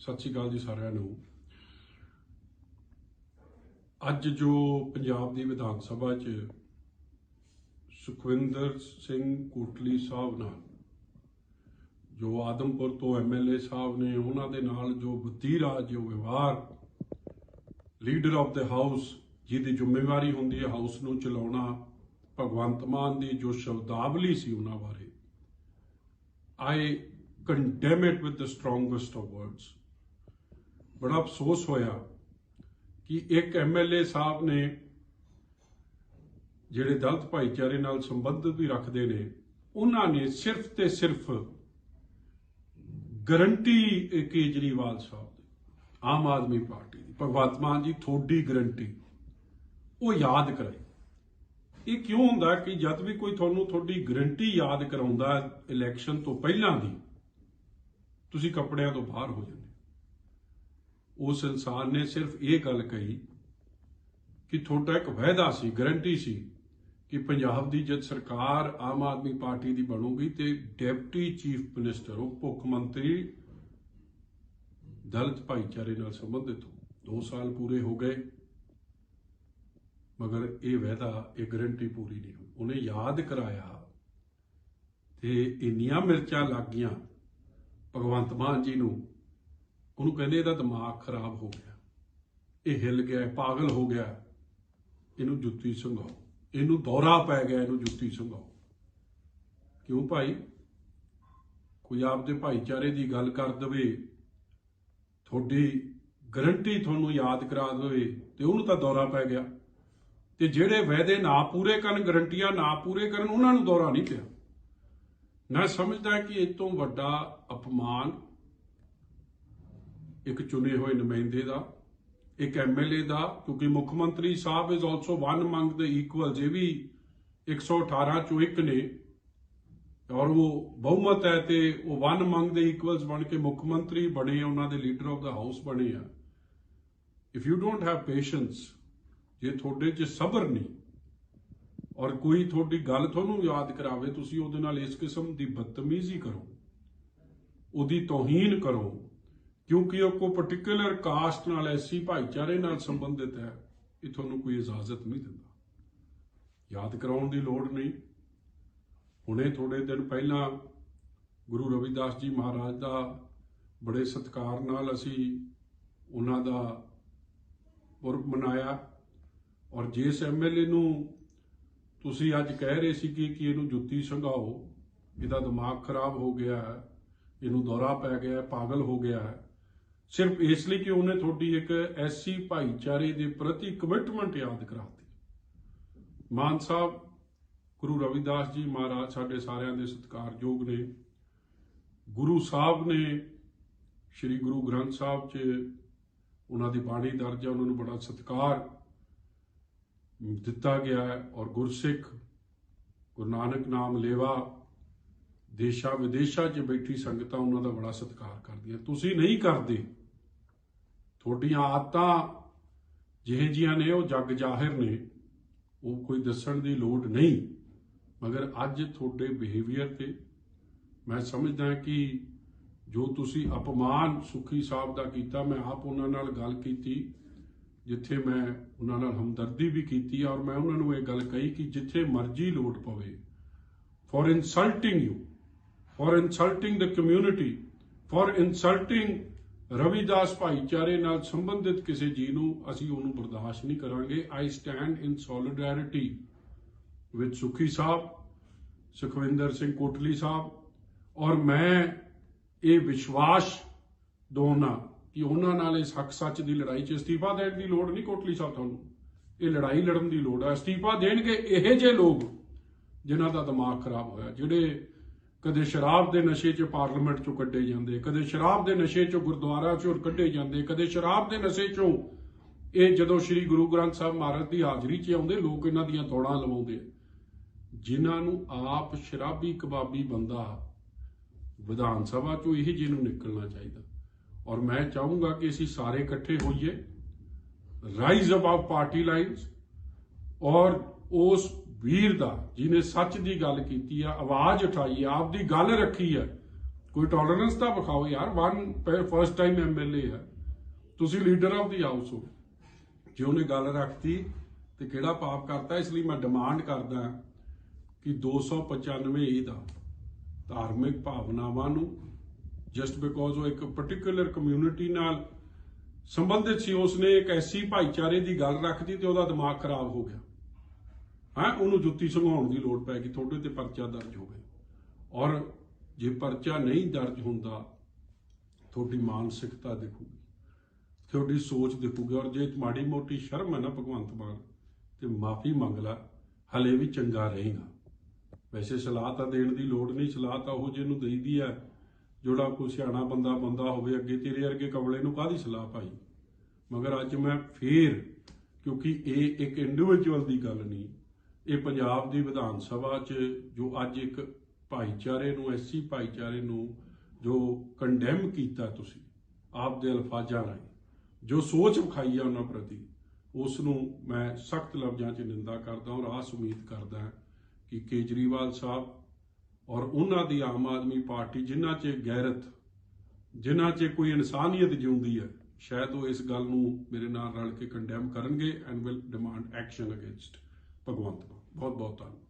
ਸਤਿ ਸ਼੍ਰੀ ਅਕਾਲ ਜੀ ਸਾਰਿਆਂ ਨੂੰ। ਅੱਜ ਜੋ ਪੰਜਾਬ ਦੀ ਵਿਧਾਨ ਸਭਾ 'ਚ ਸੁਖਵਿੰਦਰ ਸਿੰਘ ਕੋਟਲੀ ਸਾਹਿਬ ਨਾਲ, ਜੋ ਆਦਮਪੁਰ ਤੋਂ ਐਮਐਲਏ ਸਾਹਿਬ ਨੇ, ਉਹਨਾਂ ਦੇ ਨਾਲ ਜੋ ਵਤੀਰਾ ਜੋ ਵਿਵਹਾਰ, ਲੀਡਰ ਆਫ ਦ ਹਾਊਸ ਜਿਹਦੀ ਜ਼ਿੰਮੇਵਾਰੀ ਹੁੰਦੀ ਹੈ ਹਾਊਸ ਨੂੰ ਚਲਾਉਣਾ, ਭਗਵੰਤ ਮਾਨ ਦੀ ਜੋ ਸ਼ਬਦਾਵਲੀ ਸੀ ਉਹਨਾਂ ਬਾਰੇ ਆਈ condemn it with the strongest of words ਬੜਾ ਅਫਸੋਸ ਹੋਇਆ ਕਿ ਇੱਕ ਐਮਐਲਏ ਸਾਹਿਬ ਨੇ ਜਿਹੜੇ ਦਲਤ ਭਾਈਚਾਰੇ ਨਾਲ ਸੰਬੰਧ ਵੀ ਰੱਖਦੇ ਨੇ, ਉਹਨਾਂ ਨੇ ਸਿਰਫ ਤੇ ਸਿਰਫ ਗਰੰਟੀ ਕੇਜਰੀਵਾਲ ਸਾਹਿਬ ਦੀ, ਆਮ ਆਦਮੀ ਪਾਰਟੀ ਦੀ, ਭਗਵੰਤ ਮਾਨ ਜੀ ਤੁਹਾਡੀ ਗਰੰਟੀ, ਉਹ ਯਾਦ ਕਰਾਈ ਇਹ ਕਿਉਂ ਹੁੰਦਾ ਕਿ ਜਦ ਵੀ ਕੋਈ ਤੁਹਾਨੂੰ ਤੁਹਾਡੀ ਗਰੰਟੀ ਯਾਦ ਕਰਾਉਂਦਾ ਇਲੈਕਸ਼ਨ ਤੋਂ ਪਹਿਲਾਂ ਦੀ, ਤੁਸੀਂ ਕੱਪੜਿਆਂ ਤੋਂ ਬਾਹਰ ਹੋ ਜਾਂਦੇ ਉਸ ਇਨਸਾਨ ਨੇ ਸਿਰਫ ਇਹ ਗੱਲ ਕਹੀ ਕਿ ਤੁਹਾਡਾ ਇੱਕ ਵਾਅਦਾ ਸੀ ਗਰੰਟੀ ਸੀ ਕਿ ਪੰਜਾਬ ਦੀ ਜਦ ਸਰਕਾਰ ਆਮ ਆਦਮੀ ਪਾਰਟੀ ਦੀ ਬਣੂਗੀ ਤੇ ਡਿਪਟੀ ਚੀਫ ਮਿਨਿਸਟਰ, ਉਹ ਮੁੱਖ ਮੰਤਰੀ ਦਲਿਤ ਭਾਈਚਾਰੇ ਨਾਲ ਸੰਬੰਧਿਤ ਹੋ। 2 ਸਾਲ ਪੂਰੇ ਹੋ ਗਏ, ਮਗਰ ਇਹ ਵਾਅਦਾ, ਇਹ ਗਰੰਟੀ ਪੂਰੀ ਨਹੀਂ ਹੋਈ। ਉਹਨੇ ਯਾਦ ਕਰਾਇਆ ਤੇ ਇੰਨੀਆਂ ਮਿਰਚਾਂ ਲੱਗ ਗਈਆਂ ਭਗਵੰਤ ਮਾਨ ਜੀ ਨੂੰ ਉਹਨੂੰ ਕਹਿੰਦੇ ਇਹਦਾ ਦਿਮਾਗ ਖਰਾਬ ਹੋ ਗਿਆ। ਇਹ ਹਿੱਲ ਗਿਆ ਪਾਗਲ ਹੋ ਗਿਆ। ਇਹਨੂੰ ਜੁੱਤੀ ਸੰਘਾਓ। ਇਹਨੂੰ ਦੌਰਾ ਪੈ ਗਿਆ, ਇਹਨੂੰ ਜੁੱਤੀ ਸੰਘਾਓ। ਕਿਉਂ ਭਾਈ? ਕੋਈ ਆਪਦੇ ਭਾਈਚਾਰੇ ਦੀ ਗੱਲ ਕਰ ਦਵੇ, ਤੁਹਾਡੀ ਗਰੰਟੀ ਤੁਹਾਨੂੰ ਯਾਦ ਕਰਾ ਦੇਵੇ, ਤੇ ਉਹਨੂੰ ਤਾਂ ਦੌਰਾ ਪੈ ਗਿਆ। ਤੇ ਜਿਹੜੇ ਵਾਅਦੇ ਨਾ ਪੂਰੇ ਕਰਨ, ਗਰੰਟੀਆਂ ਨਾ ਪੂਰੇ ਕਰਨ, ਉਹਨਾਂ ਨੂੰ ਦੌਰਾ ਨਹੀਂ ਪਿਆ। ਮੈਂ ਸਮਝਦਾ ਕਿ ਇਹ ਤੋਂ ਵੱਡਾ ਅਪਮਾਨ ਇੱਕ ਚੁਣੇ ਹੋਏ ਨੁਮਾਇੰਦੇ ਦਾ, ਇੱਕ ਐਮਐਲਏ ਦਾ, ਕਿਉਂਕਿ ਮੁੱਖ ਮੰਤਰੀ ਸਾਹਿਬ ਇਜ਼ ਆਲਸੋ ਵਨ ਮੰਗ ਦੇ ਇਕੁਅਲਸ ਇਹ ਵੀ 118 ਚੋਂ ਇੱਕ ਨੇ, ਔਰ ਉਹ ਬਹੁਮਤ ਹੈ ਤੇ ਉਹ ਵਨ ਮੰਗ ਦੇ ਇਕੁਅਲਸ ਬਣ ਕੇ ਮੁੱਖ ਮੰਤਰੀ ਬਣੇ, ਉਹਨਾਂ ਦੇ ਲੀਡਰ ਆਫ ਦਾ ਹਾਊਸ ਬਣੇ ਆ। If you don't have patience ਜੇ ਤੁਹਾਡੇ 'ਚ ਸਬਰ ਨਹੀਂ, ਔਰ ਕੋਈ ਤੁਹਾਡੀ ਗੱਲ ਤੁਹਾਨੂੰ ਯਾਦ ਕਰਾਵੇ, ਤੁਸੀਂ ਉਹਦੇ ਨਾਲ ਇਸ ਕਿਸਮ ਦੀ ਬਦਤਮੀਜ਼ੀ ਕਰੋ, ਉਹਦੀ ਤੋਹੀਨ ਕਰੋ ਕਿਉਂਕਿ ਉਹ ਕੋਈ ਪਾਰਟਿਕੂਲਰ ਕਾਸਟ ਨਾਲ, ਐਸੀ ਭਾਈਚਾਰੇ ਨਾਲ ਸੰਬੰਧਿਤ ਹੈ, ਇਹ ਤੁਹਾਨੂੰ ਕੋਈ ਇਜਾਜ਼ਤ ਨਹੀਂ ਦਿੰਦਾ। ਯਾਦ ਕਰਾਉਣ ਦੀ ਲੋੜ ਨਹੀਂ। ਹੁਣੇ ਥੋੜੇ ਦਿਨ ਪਹਿਲਾਂ ਗੁਰੂ ਰਵਿਦਾਸ ਜੀ ਮਹਾਰਾਜ ਦਾ ਬੜੇ ਸਤਿਕਾਰ ਨਾਲ ਅਸੀਂ ਉਹਨਾਂ ਦਾ ਪੁਰਬ ਮਨਾਇਆ ਔਰ ਜਿਸ ਐਮਐਲਏ ਨੂੰ ਤੁਸੀਂ ਅੱਜ ਕਹਿ ਰਹੇ ਸੀ ਕਿ ਕਿ ਇਹਨੂੰ ਜੁੱਤੀ ਸੰਘਾਓ, ਇਹਦਾ ਦਿਮਾਗ ਖਰਾਬ ਹੋ ਗਿਆ ਹੈ ਇਹਨੂੰ ਦੌਰਾ ਪੈ ਗਿਆ ਹੈ ਪਾਗਲ ਹੋ ਗਿਆ ਹੈ। ਸਿਰਫ ਇਸ ਲਈ ਕਿ ਉਹਨੇ ਤੁਹਾਡੀ ਇੱਕ ਐਸੀ ਭਾਈਚਾਰੇ ਦੇ ਪ੍ਰਤੀ ਕਮਿਟਮੈਂਟ ਯਾਦ ਕਰਾਤੀ। ਮਾਨ ਸਾਹਿਬ, ਗੁਰੂ ਰਵਿਦਾਸ ਜੀ ਮਹਾਰਾਜ ਸਾਡੇ ਸਾਰਿਆਂ ਦੇ ਸਤਿਕਾਰਯੋਗ ਨੇ। ਗੁਰੂ ਸਾਹਿਬ ਨੇ ਸ੍ਰੀ ਗੁਰੂ ਗ੍ਰੰਥ ਸਾਹਿਬ 'ਚ ਉਹਨਾਂ ਦੀ ਬਾਣੀ ਦਰਜ ਹੈ ਉਹਨਾਂ ਨੂੰ ਬੜਾ ਸਤਿਕਾਰ ਦਿੱਤਾ ਗਿਆ ਹੈ ਔਰ ਗੁਰਸਿੱਖ, ਗੁਰੂ ਨਾਨਕ ਨਾਮ ਲੇਵਾ, ਦੇਸ਼ਾ ਵਿਦੇਸ਼ਾਂ 'ਚ ਬੈਠੀ ਸੰਗਤਾਂ ਉਹਨਾਂ ਦਾ ਬੜਾ ਸਤਿਕਾਰ ਕਰਦੀਆਂ। ਤੁਸੀਂ ਨਹੀਂ ਕਰਦੇ ਤੁਹਾਡੀਆਂ ਆਦਤਾਂ ਜਿਹੇ ਜੀਆਂ ਨੇ, ਉਹ ਜੱਗ ਜਾਹਿਰ ਨੇ, ਉਹ ਕੋਈ ਦੱਸਣ ਦੀ ਲੋੜ ਨਹੀਂ। ਮਗਰ ਅੱਜ ਤੁਹਾਡੇ ਬਿਹੇਵੀਅਰ ਤੇ ਮੈਂ ਸਮਝਦਾ ਕਿ ਜੋ ਤੁਸੀਂ ਅਪਮਾਨ ਸੁਖੀ ਸਾਹਿਬ ਦਾ ਕੀਤਾ, ਮੈਂ ਆਪ ਉਹਨਾਂ ਨਾਲ ਗੱਲ ਕੀਤੀ, ਜਿੱਥੇ ਮੈਂ ਉਹਨਾਂ ਨਾਲ ਹਮਦਰਦੀ ਵੀ ਕੀਤੀ ਔਰ ਮੈਂ ਉਹਨਾਂ ਨੂੰ ਇਹ ਗੱਲ ਕਹੀ ਕਿ ਜਿੱਥੇ ਮਰਜ਼ੀ ਲੋਟ ਪਵੇ for insulting you for insulting the community for insulting Ravidas ਭਾਈਚਾਰੇ ਨਾਲ ਸੰਬੰਧਿਤ ਕਿਸੇ ਜੀ ਨੂੰ ਅਸੀਂ ਉਹਨੂੰ ਬਰਦਾਸ਼ਤ ਨਹੀਂ ਕਰਾਂਗੇ। ਆਈ ਸਟੈਂਡ ਇਨ ਸੋਲਿਡੈਰਿਟੀ ਵਿਦ ਸੁਖੀ ਸਾਹਿਬ, ਸੁਖਵਿੰਦਰ ਸਿੰਘ ਕੋਟਲੀ ਸਾਹਿਬ ਔਰ ਮੈਂ ਇਹ ਵਿਸ਼ਵਾਸ ਦੋਨਾ ਕਿ ਉਹਨਾਂ ਨਾਲ ਇਸ ਹੱਕ ਸੱਚ ਦੀ ਲੜਾਈ 'ਚ ਅਸਤੀਫਾ ਦੇਣ ਦੀ ਲੋੜ ਨਹੀਂ ਕੋਟਲੀ ਸਾਹਿਬ ਤੁਹਾਨੂੰ। ਇਹ ਲੜਾਈ ਲੜਨ ਦੀ ਲੋੜ ਹੈ ਅਸਤੀਫਾ ਦੇਣਗੇ ਇਹ ਜੇ ਲੋਕ ਜਿਨ੍ਹਾਂ ਦਾ ਦਿਮਾਗ ਖਰਾਬ ਹੋਇਆ, ਜਿਹੜੇ ਕਦੇ ਸ਼ਰਾਬ ਦੇ ਨਸ਼ੇ 'ਚ ਪਾਰਲੀਮੈਂਟ 'ਚੋਂ ਕੱਢੇ ਜਾਂਦੇ, ਕਦੇ ਸ਼ਰਾਬ ਦੇ ਨਸ਼ੇ 'ਚੋਂ ਗੁਰਦੁਆਰਾ 'ਚੋਂ ਕੱਢੇ ਜਾਂਦੇ, ਕਦੇ ਸ਼ਰਾਬ ਦੇ ਨਸ਼ੇ 'ਚੋਂ ਇਹ ਜਦੋਂ ਸ੍ਰੀ ਗੁਰੂ ਗ੍ਰੰਥ ਸਾਹਿਬ ਮਹਾਰਾਜ ਦੀ ਹਾਜ਼ਰੀ 'ਚ ਆਉਂਦੇ, ਲੋਕ ਇਹਨਾਂ ਦੀਆਂ ਦੌੜਾਂ ਲਵਾਉਂਦੇ ਆ। ਜਿਨ੍ਹਾਂ ਨੂੰ ਆਪ ਸ਼ਰਾਬੀ ਕਬਾਬੀ ਬੰਦਾ ਵਿਧਾਨ ਸਭਾ 'ਚੋਂ ਇਹ ਜਿਹਨੂੰ ਨਿਕਲਣਾ ਚਾਹੀਦਾ ਔਰ ਮੈਂ ਚਾਹੂੰਗਾ ਕਿ ਅਸੀਂ ਸਾਰੇ ਇਕੱਠੇ ਹੋਈਏ ਰਾਈਜ਼ ਅਬਾਊਟ ਪਾਰਟੀ ਲਾਈਨਸ ਔਰ ਉਸ ਵੀਰ ਦਾ, ਜਿਹਨੇ ਸੱਚ ਦੀ ਗੱਲ ਕੀਤੀ ਆ, ਆਵਾਜ਼ ਉਠਾਈ ਆ, ਆਪਦੀ ਗੱਲ ਰੱਖੀ ਆ। ਕੋਈ ਟੋਲਰੈਂਸ ਤਾਂ ਵਿਖਾਓ ਯਾਰ ਵਨ ਫਰਸਟ ਟਾਈਮ ਐਮਐਲਏ ਹੈ। ਤੁਸੀਂ ਲੀਡਰ ਆਫ ਦੀ ਹਾਊਸ ਹੋ। ਜੇ ਉਹਨੇ ਗੱਲ ਰੱਖਤੀ ਤੇ ਕਿਹੜਾ ਪਾਪ ਕਰਤਾ, ਇਸ ਲਈ ਮੈਂ ਡਿਮਾਂਡ ਕਰਦਾ ਕਿ 295 ਏ ਦਾ ਧਾਰਮਿਕ ਭਾਵਨਾਵਾਂ ਨੂੰ ਜਸਟ ਬਿਕੋਜ਼ ਉਹ ਇੱਕ ਪਾਰਟਿਕੂਲਰ ਕਮਿਊਨਿਟੀ ਨਾਲ ਸੰਬੰਧਿਤ ਸੀ, ਉਸਨੇ ਇੱਕ ਐਸੀ ਭਾਈਚਾਰੇ ਦੀ ਗੱਲ ਰੱਖਦੀ ਤੇ ਉਹਦਾ ਦਿਮਾਗ ਖਰਾਬ ਹੋ ਗਿਆ। ਹਾਂ? ਉਹਨੂੰ ਜੁੱਤੀ ਸੰਘਾਉਣ ਦੀ ਲੋੜ ਪੈ ਗਈ, ਤੁਹਾਡੇ ਤੇ ਪਰਚਾ ਦਰਜ ਹੋਵੇ। ਔਰ ਜੇ ਪਰਚਾ ਨਹੀਂ ਦਰਜ ਹੁੰਦਾ, ਤੁਹਾਡੀ ਮਾਨਸਿਕਤਾ ਦਿਖੂਗੀ, ਤੁਹਾਡੀ ਸੋਚ ਦਿਖੂਗੀ। ਔਰ ਜੇ ਮਾੜੀ ਮੋਟੀ ਸ਼ਰਮ ਹੈ ਨਾ ਭਗਵੰਤ ਮਾਨ, ਤੇ ਮਾਫੀ ਮੰਗ ਲੈ, ਹਲੇ ਵੀ ਚੰਗਾ ਰਹੇਗਾ। ਵੈਸੇ ਸਲਾਹ ਤਾਂ ਦੇਣ ਦੀ ਲੋੜ ਨਹੀਂ, ਸਲਾਹ ਤਾਂ ਉਹ ਜਿਹਨੂੰ ਦੇਈਦੀ ਹੈ, ਜਿਹੜਾ ਕੋਈ ਸਿਆਣਾ ਬੰਦਾ ਬੰਦਾ ਹੋਵੇ, ਅੱਗੇ ਤੇਰੇ ਵਰਗੇ ਕਮਲੇ ਨੂੰ ਕਾਹਦੀ ਸਲਾਹ ਭਾਈ ਮਗਰ ਅੱਜ ਮੈਂ ਫੇਰ, ਕਿਉਂਕਿ ਇਹ ਇੱਕ ਇੰਡੀਵਿਜੂਅਲ ਦੀ ਗੱਲ ਨਹੀਂ ਇਹ ਪੰਜਾਬ ਦੀ ਵਿਧਾਨ ਸਭਾ 'ਚ ਜੋ ਅੱਜ ਇੱਕ ਭਾਈਚਾਰੇ ਨੂੰ ਐਸੀ ਭਾਈਚਾਰੇ ਨੂੰ ਜੋ ਕੰਡੈਮ ਕੀਤਾ ਤੁਸੀਂ, ਆਪ ਦੇ ਅਲਫਾਜ਼ਾਂ ਰਾਹੀਂ, ਜੋ ਸੋਚ ਵਿਖਾਈ ਹੈ ਉਹਨਾਂ ਪ੍ਰਤੀ ਉਸ ਨੂੰ ਮੈਂ ਸਖਤ ਲਫ਼ਜ਼ਾਂ 'ਚ ਨਿੰਦਾ ਕਰਦਾ ਔਰ ਆਸ ਉਮੀਦ ਕਰਦਾ ਕਿ ਕੇਜਰੀਵਾਲ ਸਾਹਿਬ ਔਰ ਉਹਨਾਂ ਦੀ ਆਮ ਆਦਮੀ ਪਾਰਟੀ ਜਿਨ੍ਹਾਂ 'ਚ ਗੈਰਤ, ਜਿਨ੍ਹਾਂ 'ਚ ਕੋਈ ਇਨਸਾਨੀਅਤ ਜਿਉਂਦੀ ਹੈ, ਸ਼ਾਇਦ ਉਹ ਇਸ ਗੱਲ ਨੂੰ ਮੇਰੇ ਨਾਲ ਰਲ ਕੇ ਕੰਡੈਮ ਕਰਨਗੇ and will demand action against Bhagwant Mann. ਬਹੁਤ ਬਹੁਤ ਧੰਨਵਾਦ